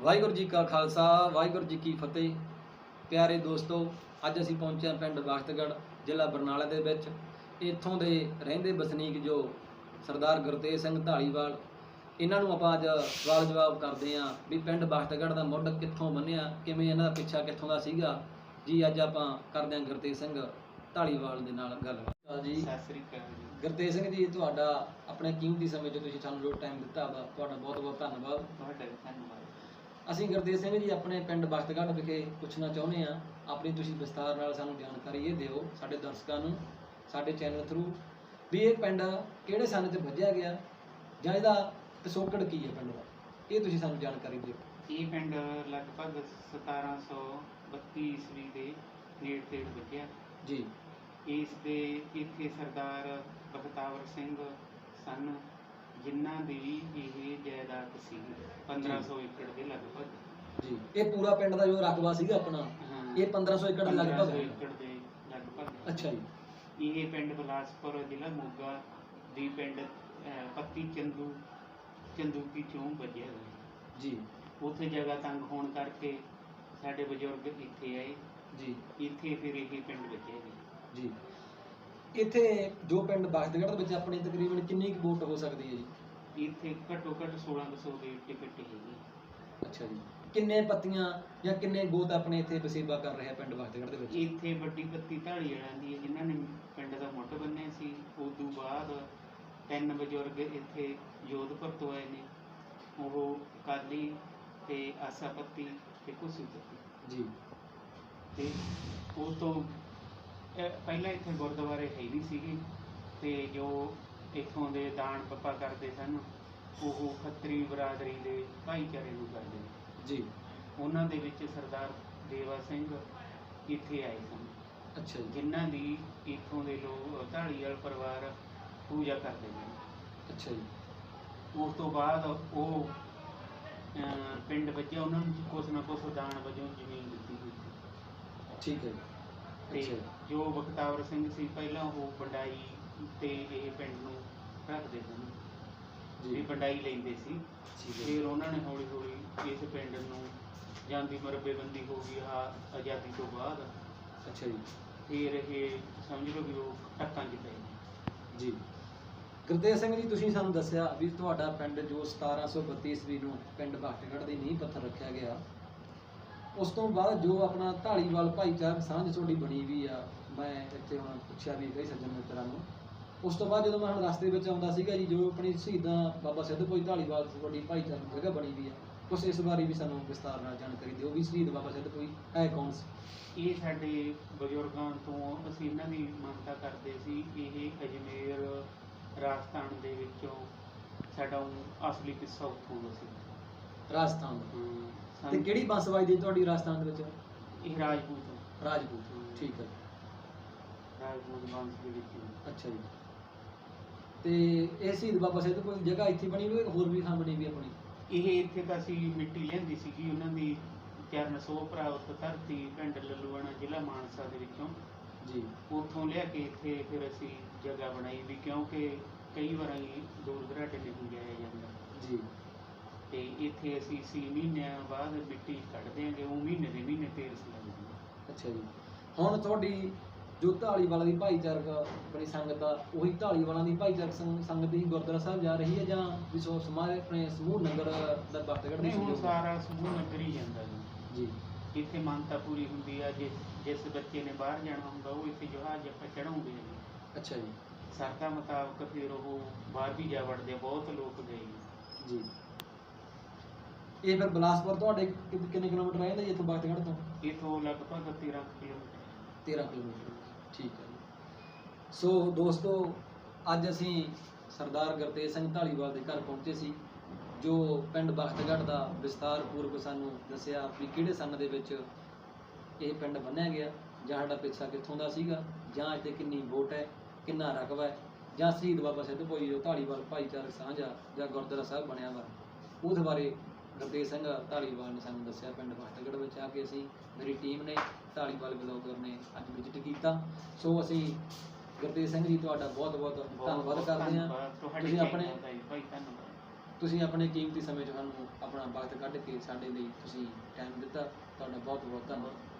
ਵਾਹਿਗੁਰੂ ਜੀ ਕਾ ਖਾਲਸਾ ਵਾਹਿਗੁਰੂ ਜੀ ਕੀ ਫਤਿਹ। ਪਿਆਰੇ ਦੋਸਤੋ ਅੱਜ ਅਸੀਂ ਪਹੁੰਚੇ ਹਾਂ ਪਿੰਡ ਬਖਤਗੜ੍ਹ ਜ਼ਿਲ੍ਹਾ ਬਰਨਾਲਾ ਦੇ ਵਿੱਚ। ਇੱਥੋਂ ਦੇ ਰਹਿੰਦੇ ਵਸਨੀਕ ਜੋ ਸਰਦਾਰ ਗੁਰਤੇਜ ਸਿੰਘ ਢਾਲੀਵਾਲ ਇਹਨਾਂ ਨੂੰ ਆਪਾਂ ਅੱਜ ਸਵਾਲ ਜਵਾਬ ਕਰਦੇ ਹਾਂ ਵੀ ਪਿੰਡ ਬਖਤਗੜ੍ਹ ਦਾ ਮੁੱਢ ਕਿੱਥੋਂ ਬੰਨਿਆ ਕਿਵੇਂ ਇਹਨਾਂ ਦਾ ਪਿੱਛਾ ਕਿੱਥੋਂ ਦਾ ਸੀਗਾ? ਜੀ ਅੱਜ ਆਪਾਂ ਕਰਦੇ ਹਾਂ ਗੁਰਤੇਜ ਸਿੰਘ ਢਾਲੀਵਾਲ ਦੇ ਨਾਲ ਗੱਲਬਾਤ। ਜੀ ਸਤਿ ਸ੍ਰੀ ਅਕਾਲ ਜੀ। ਗੁਰਤੇਜ ਸਿੰਘ ਜੀ ਤੁਹਾਡਾ ਆਪਣੇ ਕੀਮਤੀ ਸਮੇਂ 'ਚ ਤੁਸੀਂ ਸਾਨੂੰ ਜੋ ਟਾਈਮ ਦਿੱਤਾ ਵਾ ਤੁਹਾਡਾ ਬਹੁਤ ਬਹੁਤ ਧੰਨਵਾਦ। ਤੁਹਾਡਾ ਧੰਨਵਾਦ। ਅਸੀਂ ਗੁਰਦੇਵ ਸਿੰਘ ਜੀ ਆਪਣੇ ਪਿੰਡ ਬਖਤਗੜ੍ਹ ਵਿਖੇ ਪੁੱਛਣਾ ਚਾਹੁੰਦੇ ਆ ਆਪਣੀ ਤੁਸੀਂ ਵਿਸਤਾਰ ਨਾਲ ਸਾਨੂੰ ਜਾਣਕਾਰੀ ਇਹ ਦਿਓ ਸਾਡੇ ਦਰਸ਼ਕਾਂ ਨੂੰ ਸਾਡੇ ਚੈਨਲ ਥਰੂ ਵੀ ਇਹ ਪਿੰਡ ਕਿਹੜੇ ਸੰਨ 'ਚ ਵੱਜਿਆ ਗਿਆ ਜਾਂ ਇਹਦਾ ਪਿਛੋਕੜ ਕੀ ਹੈ ਪਿੰਡ ਦਾ? ਇਹ ਤੁਸੀਂ ਸਾਨੂੰ ਜਾਣਕਾਰੀ ਦਿਓ। ਇਹ ਪਿੰਡ ਲਗਭਗ 1732 ਈਸਵੀ ਦੇ ਨੇੜੇ ਤੇੜ ਵੱਜਿਆ ਜੀ। ਇਸ ਦੇ ਇੱਥੇ ਸਰਦਾਰ ਬਖਤਾਵਰ ਸਿੰਘ ਸਨ। ਜਿਨ੍ਹਾਂ ਦੀ ਇਹ ਜਾਇਦਾਦ ਸੀ 1500 ਏਕੜ ਦੇ ਲਗਭਗ। ਜੀ। ਇਹ ਪੂਰਾ ਪਿੰਡ ਦਾ ਜੋ ਰਕਬਾ ਸੀਗਾ ਆਪਣਾ ਹਾਂ, ਇਹ 1500 ਏਕੜ ਦੇ ਲਗਭਗ 1500 ਹੈ। ਏਕੜ ਦੇ ਲਗਭਗ। ਅੱਛਾ ਜੀ। ਇਹ ਪਿੰਡ ਬਲਾਸਪੁਰ ਜ਼ਿਲ੍ਹਾ ਮੋਗਾ ਦੀ ਪਿੰਡ ਅਹ, ਪੱਤੀ ਚੰਦੂ ਚੰਦੂਕੀ ਚੋਂ ਵੱਜਿਆ ਹੋਇਆ। ਜੀ। ਉੱਥੇ ਜਗ੍ਹਾ ਤੰਗ ਹੋਣ ਕਰਕੇ ਸਾਡੇ ਬਜ਼ੁਰਗ ਇੱਥੇ ਆਏ। ਜੀ। ਇੱਥੇ ਫਿਰ ਇਹ ਪਿੰਡ ਵੱਜਿਆ ਜੀ। ਜੀ। ਇੱਥੇ ਜੋ ਪਿੰਡ ਬਖਤਗੜ੍ਹ ਦੇ ਵਿੱਚ ਆਪਣੀ ਤਕਰੀਬਨ ਕਿੰਨੀ ਕੁ ਵੋਟ ਹੋ ਸਕਦੀ ਹੈ ਜੀ? ਇੱਥੇ ਘੱਟੋ ਘੱਟ 1600 ਦੀ ਟਿਕਟ ਹੈਗੀ ਅੱਛਾ ਜੀ। ਕਿੰਨੇ ਪੱਤੀਆਂ ਜਾਂ ਕਿੰਨੇ ਗੋਤ ਆਪਣੇ ਇੱਥੇ ਵਸੇਬਾ ਕਰ ਰਹੇ ਪਿੰਡ ਬਖਤਗੜ੍ਹ ਦੇ ਵਿੱਚ? ਇੱਥੇ ਵੱਡੀ ਪੱਤੀ ਢਾਲੀ ਵਾਲਿਆਂ ਦੀ ਹੈ ਜਿਨ੍ਹਾਂ ਨੇ ਪਿੰਡ ਦਾ ਮੁੱਢ ਬੰਨਿਆ ਸੀ। ਉਸ ਤੋਂ ਬਾਅਦ ਤਿੰਨ ਬਜ਼ੁਰਗ ਇੱਥੇ ਜੋਧਪੁਰ ਤੋਂ ਆਏ ਨੇ। ਉਹ ਕਾਲੀ ਤੇ ਆਸਾ ਪੱਤੀ ਤੇ ਕੁਸੂ ਪੱਤੀ ਜੀ। ਤੇ ਉਹ ਤੋਂ ਪਹਿਲਾਂ ਇੱਥੇ ਗੁਰਦੁਆਰੇ ਹੈ ਨਹੀਂ ਸੀਗੇ ਤੇ ਜੋ ਇੱਥੋਂ ਦੇ ਦਾਨ ਪੱਪਾ ਕਰਦੇ ਸਨ ਉਹ ਖੱਤਰੀ ਬਰਾਦਰੀ ਦੇ ਭਾਈਚਾਰੇ ਨੂੰ ਕਰਦੇ ਜੀ। ਉਹਨਾਂ ਦੇ ਵਿੱਚ ਸਰਦਾਰ ਦੇਵਾ ਸਿੰਘ ਇੱਥੇ ਆਏ ਸਨ। ਅੱਛਾ ਜਿਨ੍ਹਾਂ ਦੀ ਇੱਥੋਂ ਦੇ ਲੋਕ ਢਾਲੀਵਾਲ ਪਰਿਵਾਰ ਪੂਜਾ ਕਰਦੇ ਨੇ। ਅੱਛਾ ਜੀ। ਉਸ ਤੋਂ ਬਾਅਦ ਉਹ ਪਿੰਡ ਵਿੱਚ ਉਹਨਾਂ ਨੂੰ ਕੁਛ ਨਾ ਕੁਛ ਦਾਨ ਵਜੋਂ ਜ਼ਮੀਨ ਦਿੱਤੀ ਗਈ ਠੀਕ ਹੈ। ਤੇ ਜੀ ਬਖਤਾਵਰ ਸਿੰਘ ਸੀ ਪਹਿਲਾਂ ਉਹ ਬੰਡਾਈ ਤੇ ਇਹ ਪਿੰਡ ਨੂੰ ਰੱਖਦੇ ਸਨ ਜੀ। ਬੰਡਾਈ ਲੈਂਦੇ ਸੀ। ਫਿਰ ਉਹਨਾਂ ਨੇ ਹੌਲੀ ਹੌਲੀ ਇਸ ਪਿੰਡ ਨੂੰ ਜਾਂਦੀ ਮਰਬੇਬੰਦੀ ਹੋ ਗਈ ਆ ਆਜ਼ਾਦੀ ਤੋਂ ਬਾਅਦ। ਅੱਛਾ ਜੀ। ਫਿਰ ਇਹ ਸਮਝ ਲਓ ਵੀ ਉਹ ਟੱਕਾਂ 'ਚ ਪਏ। ਜੀ। ਗੁਰਤੇਜ ਸਿੰਘ ਜੀ ਤੁਸੀਂ ਸਾਨੂੰ ਦੱਸਿਆ ਵੀ ਤੁਹਾਡਾ ਪਿੰਡ ਜੋ 1732 ਈਸਵੀ ਨੂੰ ਪਿੰਡ ਬਖਤਗੜ੍ਹ ਦੀ ਨੀਂਹ ਪੱਥਰ ਰੱਖਿਆ ਗਿਆ ਉਸ ਤੋਂ ਬਾਅਦ ਜੋ ਆਪਣਾ ਢਾਲੀਵਾਲ ਭਾਈਚਾਰਕ ਸਾਂਝ ਤੁਹਾਡੀ ਬਣੀ ਵੀ ਆ ਮੈਂ ਇੱਥੇ ਹੁਣ ਪੁੱਛਿਆ ਵੀ ਕਈ ਸੱਜਣ ਮਿੱਤਰਾਂ ਨੂੰ। ਉਸ ਤੋਂ ਬਾਅਦ ਜਦੋਂ ਮੈਂ ਹੁਣ ਰਸਤੇ ਵਿੱਚ ਆਉਂਦਾ ਸੀਗਾ ਜੀ ਜੋ ਆਪਣੀ ਸ਼ਹੀਦਾਂ ਬਾਬਾ ਸਿੱਧ ਕੋਈ ਢਾਲੀਵਾਲ ਤੁਹਾਡੀ ਭਾਈਚਾਰਕ ਜਗ੍ਹਾ ਬਣੀ ਵੀ ਆ ਕੁਛ ਇਸ ਬਾਰੇ ਵੀ ਸਾਨੂੰ ਵਿਸਤਾਰ ਨਾਲ ਜਾਣਕਾਰੀ ਦਿਓ ਵੀ ਸ਼ਹੀਦ ਬਾਬਾ ਸਿੱਧ ਕੋਈ ਹੈ ਕੌਣ ਸੀ? ਇਹ ਸਾਡੇ ਬਜ਼ੁਰਗਾਂ ਤੋਂ ਅਸੀਂ ਇਹਨਾਂ ਦੀ ਮੰਨਤਾ ਕਰਦੇ ਸੀ ਇਹ ਅਜਮੇਰ ਰਾਜਸਥਾਨ ਦੇ ਵਿੱਚੋਂ ਸਾਡਾ ਅਸਲੀ ਕਿੱਸਾ ਉੱਥੋਂ ਦਾ ਸੀ। ਰਾਜਸਥਾਨ ਤੇ ਕਿਹੜੀ ਬੰਸ ਵੱਜਦੀ ਤੁਹਾਡੀ ਰਾਜਸਥਾਨ ਦੇ ਵਿੱਚ? ਇਹ ਰਾਜਪੂਤ ਰਾਜਪੂਤ ਠੀਕ ਹੈ। ਰਾਜਪੂਤ ਵੰਸ਼ ਦੇ ਵਿੱਚ ਹੀ। ਅੱਛਾ ਜੀ। ਤੇ ਇਹ ਸ਼ਹੀਦ ਬਾਬਾ ਸਿੱਧ ਕੋਈ ਜਗ੍ਹਾ ਇੱਥੇ ਬਣੀ ਹੋਈ ਹੈ ਹੋਰ ਵੀ ਥਾਂ ਬਣੀ ਵੀ ਆਪਣੀ? ਇਹ ਇੱਥੇ ਤਾਂ ਅਸੀਂ ਮਿੱਟੀ ਲਿਆਂਦੀ ਸੀਗੀ ਉਹਨਾਂ ਦੀ ਚਰਨ ਸੋਹ ਪ੍ਰਾਪਤ ਧਰਤੀ ਪਿੰਡ ਲੱਲੂਆਣਾ ਜ਼ਿਲ੍ਹਾ ਮਾਨਸਾ ਦੇ ਵਿੱਚੋਂ। ਜੀ। ਉੱਥੋਂ ਲਿਆ ਕੇ ਇੱਥੇ ਫਿਰ ਅਸੀਂ ਜਗ੍ਹਾ ਬਣਾਈ ਵੀ ਕਿਉਂਕਿ ਕਈ ਵਾਰੀ ਦੂਰ ਦਰਾਡੇ ਨਹੀਂ ਜਾਇਆ ਜਾਂਦਾ। ਜੀ। ਤੇ ਇੱਥੇ ਅਸੀਂ 6 ਮਹੀਨਿਆਂ ਬਾਅਦ ਮਿੱਟੀ ਕੱਢ ਦਿਆਂਗੇ ਉਹ ਮਹੀਨੇ ਦੇ ਮਹੀਨੇ ਤੇਲ ਲੱਗਦੀ ਅੱਛਾ ਜੀ। ਹੁਣ ਤੁਹਾਡੀ ਜੋ ਢਾਲੀਵਾਲਾ ਦੀ ਭਾਈਚਾਰਕ ਆਪਣੀ ਸੰਗਤ ਆ ਉਹੀ ਢਾਲੀਵਾਲਾ ਦੀ ਭਾਈਚਾਰਕ ਸੰਗ- ਸੰਗਤ ਹੀ ਗੁਰਦੁਆਰਾ ਸਾਹਿਬ ਜਾ ਰਹੀ ਹੈ ਜਾਂ ਵੀ ਸੋ ਸਮਾਜ ਆਪਣੇ ਸਮੂਹ ਨਗਰ ਦਾ ਬਖਤਗੜ੍ਹ ਦੀ ਨਹੀਂ ਹੁਣ? ਸਾਰਾ ਸਮੂਹ ਨਗਰ ਹੀ ਜਾਂਦਾ ਜੀ। ਜੀ। ਇੱਥੇ ਮਾਨਤਾ ਪੂਰੀ ਹੁੰਦੀ ਆ ਜਿਸ ਜਿਸ ਬੱਚੇ ਨੇ ਬਾਹਰ ਜਾਣਾ ਹੁੰਦਾ ਉਹ ਇੱਥੇ ਜਹਾਜ਼ ਆਪਾਂ ਚੜਾਉਂਦੇ ਆ ਜੀ। ਅੱਛਾ ਜੀ। ਸਰਦਾ ਮੁਤਾਬਕ ਫਿਰ ਉਹ ਬਾਹਰ ਵੀ ਜਾ ਵੜਦੇ ਆ ਬਹੁਤ ਲੋਕ ਗਏ। ਜੀ। ਜੀ। ਇਹ ਫਿਰ ਬਲਾਸਪੁਰ ਤੁਹਾਡੇ ਕਿ- ਕਿੰਨੇ ਕਿਲੋਮੀਟਰ ਰਹਿੰਦਾ ਜੀ ਇੱਥੋਂ ਬਖਤਗੜ੍ਹ ਤੋਂ? ਇੱਥੋਂ ਲਗਭਗ 13 ਕਿਲੋਮੀਟਰ। 13 ਕਿਲੋਮੀਟਰ ਠੀਕ ਹੈ ਜੀ। ਸੋ ਦੋਸਤੋ ਅੱਜ ਅਸੀਂ ਸਰਦਾਰ ਗੁਰਤੇਜ ਸਿੰਘ ਢਾਲੀਵਾਲ ਦੇ ਘਰ ਪਹੁੰਚੇ ਸੀ ਜੋ ਪਿੰਡ ਬਖਤਗੜ੍ਹ ਦਾ ਵਿਸਤਾਰ ਪੂਰਵਕ ਸਾਨੂੰ ਦੱਸਿਆ ਵੀ ਕਿਹੜੇ ਸੰਨ ਦੇ ਵਿੱਚ ਇਹ ਪਿੰਡ ਬੰਨਿਆ ਗਿਆ ਜਾਂ ਸਾਡਾ ਪਿੱਛਾ ਕਿੱਥੋਂ ਦਾ ਸੀਗਾ ਜਾਂ ਇੱਥੇ ਕਿੰਨੀ ਵੋਟ ਹੈ ਕਿੰਨਾ ਰਕਬਾ ਹੈ ਜਾਂ ਸ਼ਹੀਦ ਬਾਬਾ ਸਿੱਧ ਭੋਈ ਜੋ ਢਾਲੀਵਾਲ ਭਾਈਚਾਰਕ ਸਾਂਝਾ ਜਾਂ ਗੁਰਦੁਆਰਾ ਸਾਹਿਬ ਬਣਿਆ ਵਾ ਉਹਦੇ ਬਾਰੇ ਗੁਰਤੇਜ ਸਿੰਘ ਢਾਲੀਵਾਲ ਨੇ ਸਾਨੂੰ ਦੱਸਿਆ ਪਿੰਡ ਬਖਤਗੜ੍ਹ ਵਿੱਚ ਆ ਕੇ ਅਸੀਂ ਮੇਰੀ ਟੀਮ ਨੇ ਢਾਲੀਵਾਲ ਬਲੌਗਰ ਨੇ ਅੱਜ ਵਿਜ਼ਿਟ ਕੀਤਾ। ਸੋ ਅਸੀਂ ਗੁਰਤੇਜ ਸਿੰਘ ਜੀ ਤੁਹਾਡਾ ਬਹੁਤ ਬਹੁਤ ਧੰਨਵਾਦ ਕਰਦੇ ਹਾਂ। ਤੁਸੀਂ ਆਪਣੇ ਤੁਸੀਂ ਆਪਣੇ ਕੀਮਤੀ ਸਮੇਂ 'ਚੋਂ ਸਾਨੂੰ ਆਪਣਾ ਵਕਤ ਕੱਢ ਕੇ ਸਾਡੇ ਲਈ ਤੁਸੀਂ ਟਾਈਮ ਦਿੱਤਾ। ਤੁਹਾਡਾ ਬਹੁਤ ਬਹੁਤ ਧੰਨਵਾਦ।